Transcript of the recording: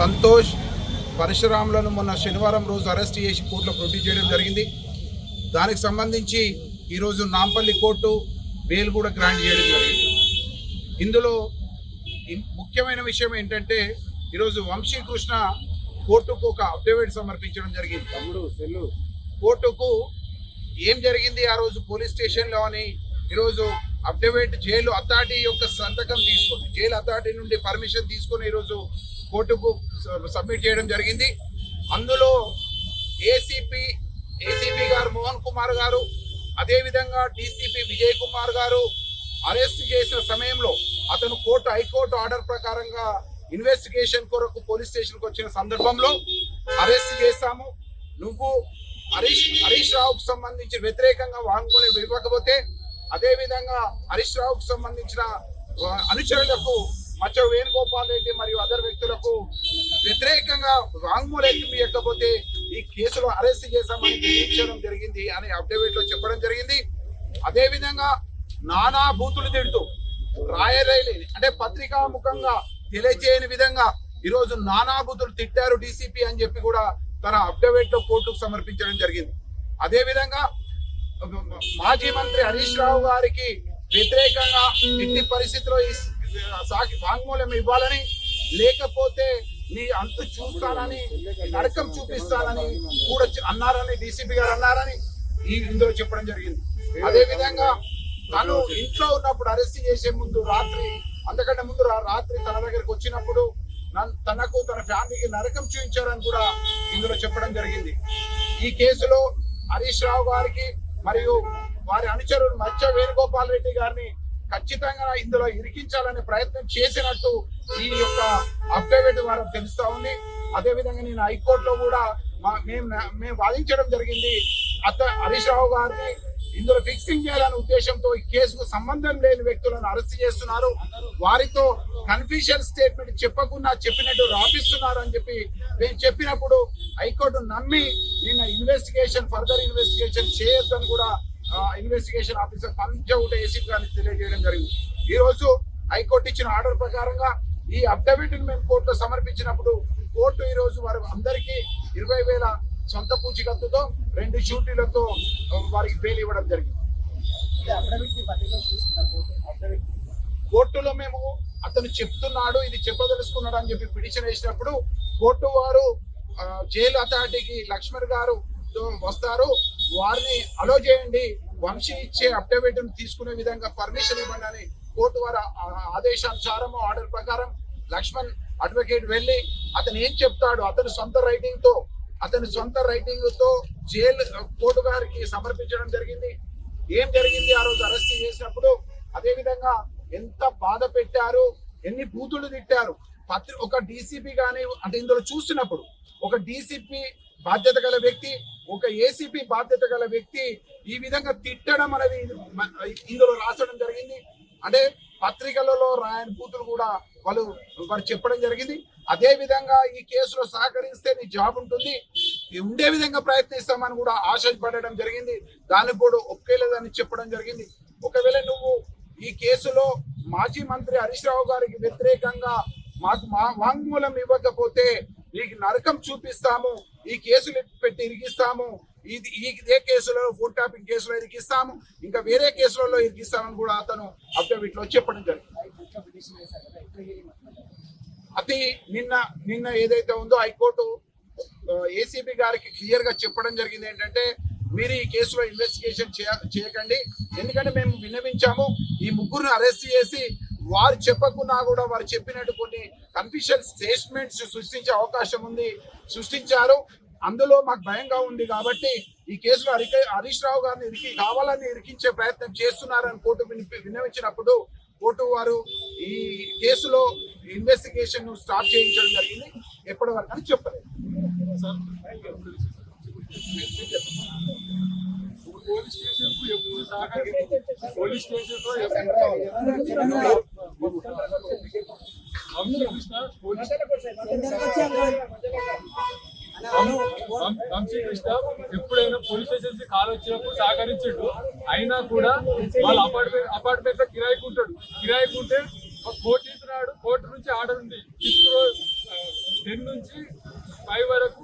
సంతోష్ పరశురాములను మొన్న శనివారం రోజు అరెస్ట్ చేసి కోర్టులో ప్రొడ్యూస్ చేయడం జరిగింది. దానికి సంబంధించి ఈరోజు నాంపల్లి కోర్టు బెయిల్ కూడా గ్రాంట్ చేయడం జరిగింది. ఇందులో ముఖ్యమైన విషయం ఏంటంటే ఈరోజు వంశీకృష్ణ కోర్టుకు ఒక అఫిడవిట్ సమర్పించడం జరిగింది. తమ్ముడు సెల్లు. కోర్టుకు ఏం జరిగింది ఆ రోజు పోలీస్ స్టేషన్లో అని ఈరోజు అఫిడవిట్ జైలు అథారిటీ యొక్క సంతకం తీసుకొని జైలు అథారిటీ నుండి పర్మిషన్ తీసుకొని ఈరోజు కోర్టుకు సబ్మిట్ చేయడం జరిగింది. అందులో ఏసీపీ ఏసీపీ గారు మోహన్ కుమార్ గారు అదేవిధంగా డీసీపీ విజయ్ కుమార్ గారు అరెస్ట్ చేసిన సమయంలో అతను కోర్టు హైకోర్టు ఆర్డర్ ప్రకారంగా ఇన్వెస్టిగేషన్ కొరకు పోలీస్ స్టేషన్కి వచ్చిన సందర్భంలో అరెస్ట్ చేశాము. నువ్వు హరీష్ హరీష్ రావుకు సంబంధించి వ్యతిరేకంగా వాంగ్మూలం ఇవ్వకపోతే అదేవిధంగా హరీష్ రావుకు సంబంధించిన అనుచరులకు మచ్చ వేణుగోపాల్ రెడ్డి మరియు అదర్ వ్యక్తులకు వ్యతిరేకంగా వాంగ్మూలం ఇవ్వకపోతే ఈ కేసులో అరెస్ట్ చేశామని తెలియజేయడం జరిగింది అని అఫిడవిట్లో చెప్పడం జరిగింది. అదే విధంగా నానా బూతులు తిడుతూ రాయరైలి అంటే పత్రికా ముఖంగా తెలియజేయని విధంగా ఈరోజు నానా బూతులు తిట్టారు డీసీపీ అని చెప్పి కూడా తన అఫిడవిట్లో కోర్టుకు సమర్పించడం జరిగింది. అదే విధంగా మాజీ మంత్రి హరీష్ రావు గారికి వ్యతిరేకంగా ఎట్టి పరిస్థితిలో ఈ సాకి వాంగ్మూలం ఇవ్వాలని లేకపోతే నీ అంతు చూస్తానని నరకం చూపిస్తానని కూడా అన్నారని డీసీపీ గారు అన్నారని ఈ ఇందులో చెప్పడం జరిగింది. అదే విధంగా తను ఇంట్లో ఉన్నప్పుడు అరెస్ట్ చేసే ముందు రాత్రి అంతకంటే ముందు రాత్రి తన దగ్గరికి వచ్చినప్పుడు తనకు తన ఫ్యామిలీకి నరకం చూపించారని కూడా ఇందులో చెప్పడం జరిగింది. ఈ కేసులో హరీష్ రావు గారికి మరియు వారి అనుచరులు మచ్చ వేణుగోపాల్ రెడ్డి గారిని ఖచ్చితంగా ఇందులో ఇరికించాలనే ప్రయత్నం చేసినట్టు ఈ యొక్క అఫిడవిట్ ద్వారా తెలుస్తా ఉంది. అదేవిధంగా నేను హైకోర్టులో కూడా మా- మేము మేము వాదించడం జరిగింది. అత్త హరీష్ రావు గారిని ఇందులో ఫిక్సింగ్ చేయాలనే ఉద్దేశంతో ఈ కేసుకు సంబంధం లేని వ్యక్తులను అరెస్ట్ చేస్తున్నారు. వారితో కన్ఫ్యూషన్ స్టేట్మెంట్ చెప్పకుండా చెప్పినట్టు రాపిస్తున్నారు అని చెప్పి నేను చెప్పినప్పుడు హైకోర్టు నమ్మి నిన్న ఇన్వెస్టిగేషన్ ఫర్దర్ ఇన్వెస్టిగేషన్ చేయొద్దని కూడా ఇన్వెస్టిగేషన్ ఆఫీసర్ పంచౌట ఏసీపీ గారికి తెలియజేయడం జరిగింది. ఈ రోజు హైకోర్టు ఇచ్చిన ఆర్డర్ ప్రకారంగా ఈ అఫిడవిట్ మేము కోర్టులో సమర్పించినప్పుడు కోర్టు ఈ రోజు వారు అందరికీ ఇరవై వేల సొంత పూచికత్తుతో రెండు షూటీలతో వారికి బెయిల్ ఇవ్వడం జరిగింది. కోర్టులో మేము అతను చెప్తున్నాడు ఇది చెప్పదలుచుకున్నాడు అని చెప్పి పిటిషన్ వేసినప్పుడు కోర్టు వారు జైలు అథారిటీకి లక్ష్మణ్ గారు వస్తారు. వారిని అలో చేయండి. వంశీ ఇచ్చే అఫిడవిట్ తీసుకునే విధంగా పర్మిషన్ ఇవ్వండి అని కోర్టు వారి ఆదేశానుసారము ఆదేశానుసారం ఆర్డర్ ప్రకారం లక్ష్మణ్ అడ్వకేట్ వెళ్ళి అతను ఏం చెప్తాడు? అతని సొంత రైటింగ్తో అతని సొంత రైటింగ్తో జైలు కోర్టు గారికి సమర్పించడం జరిగింది. ఏం జరిగింది? ఆ రోజు అరెస్ట్ చేసినప్పుడు అదే విధంగా ఎంత బాధ పెట్టారు? ఎన్ని బూతులు తిట్టారు? పత్రి ఒక డీసీపీ కానీ అంటే ఇందులో చూసినప్పుడు ఒక డీసీపీ బాధ్యత గల వ్యక్తి ఒక ఏసీపీ బాధ్యత గల వ్యక్తి ఈ విధంగా తిట్టడం అనేది ఇందులో రాసడం జరిగింది. అంటే పత్రికలలో రాయని బూతులు కూడా వాళ్ళు వారు చెప్పడం జరిగింది. అదే విధంగా ఈ కేసులో సహకరిస్తే నీ జాబ్ ఉంటుంది. ఉండే విధంగా ప్రయత్నిస్తామని కూడా ఆశపడడం జరిగింది. దానికి కూడా ఒప్పుకోలేదని చెప్పడం జరిగింది. ఒకవేళ నువ్వు ఈ కేసులో మాజీ మంత్రి హరీష్ రావు గారికి వ్యతిరేకంగా మాకు మా వాంగ్మూలం ఇవ్వకపోతే నీకు నరకం చూపిస్తాము ఈ కేసులు పెట్టి ఇరిగిస్తాము ఇది ఈ ఇదే కేసులో ఫుడ్ టాపింగ్ కేసులో ఇరికిస్తాము ఇంకా వేరే కేసులలో ఇరికిస్తామని కూడా అతను అఫిడవిట్లో చెప్పడం జరిగింది. అది నిన్న నిన్న ఏదైతే ఉందో హైకోర్టు ఏసీబీ గారికి క్లియర్గా చెప్పడం జరిగింది ఏంటంటే మీరు ఈ కేసులో ఇన్వెస్టిగేషన్ చేయకండి. ఎందుకంటే మేము విన్నవించాము ఈ ముగ్గురుని అరెస్ట్ చేసి వారు చెప్పకున్నా కూడా వారు చెప్పినట్టు కొన్ని కన్ఫ్యూషన్ స్టేట్మెంట్స్ సృష్టించే అవకాశం ఉంది సృష్టించారు అందులో మాకు భయంగా ఉంది కాబట్టి ఈ కేసులో హరిక హరీష్ రావు గారిని ఇరికి కావాలని ఇరికించే ప్రయత్నం చేస్తున్నారని కోర్టు వినిపి- విన్నవించినప్పుడు కోర్టు వారు ఈ కేసులో ఇన్వెస్టిగేషన్ స్టార్ట్ చేయించడం జరిగింది ఎప్పటి వరకు అని చెప్పలేదు పోలీస్ స్టేషన్ పోలీస్ స్టేషన్లో రామశ్రీకృష్ణ ఎప్పుడైనా పోలీస్ స్టేషన్ కాల్ వచ్చినప్పుడు సహకరించాడు. అయినా కూడా వాళ్ళ అపార్ట్మెంట్ అపార్ట్మెంట్లో కిరాయికుంటాడు ఉంటాడు. కిరాయికి ఉంటే కోర్టు కోర్టు నుంచి ఆర్డర్ ఉంది. ఫిఫ్త్ రోజు టెన్ నుంచి ఫైవ్ వరకు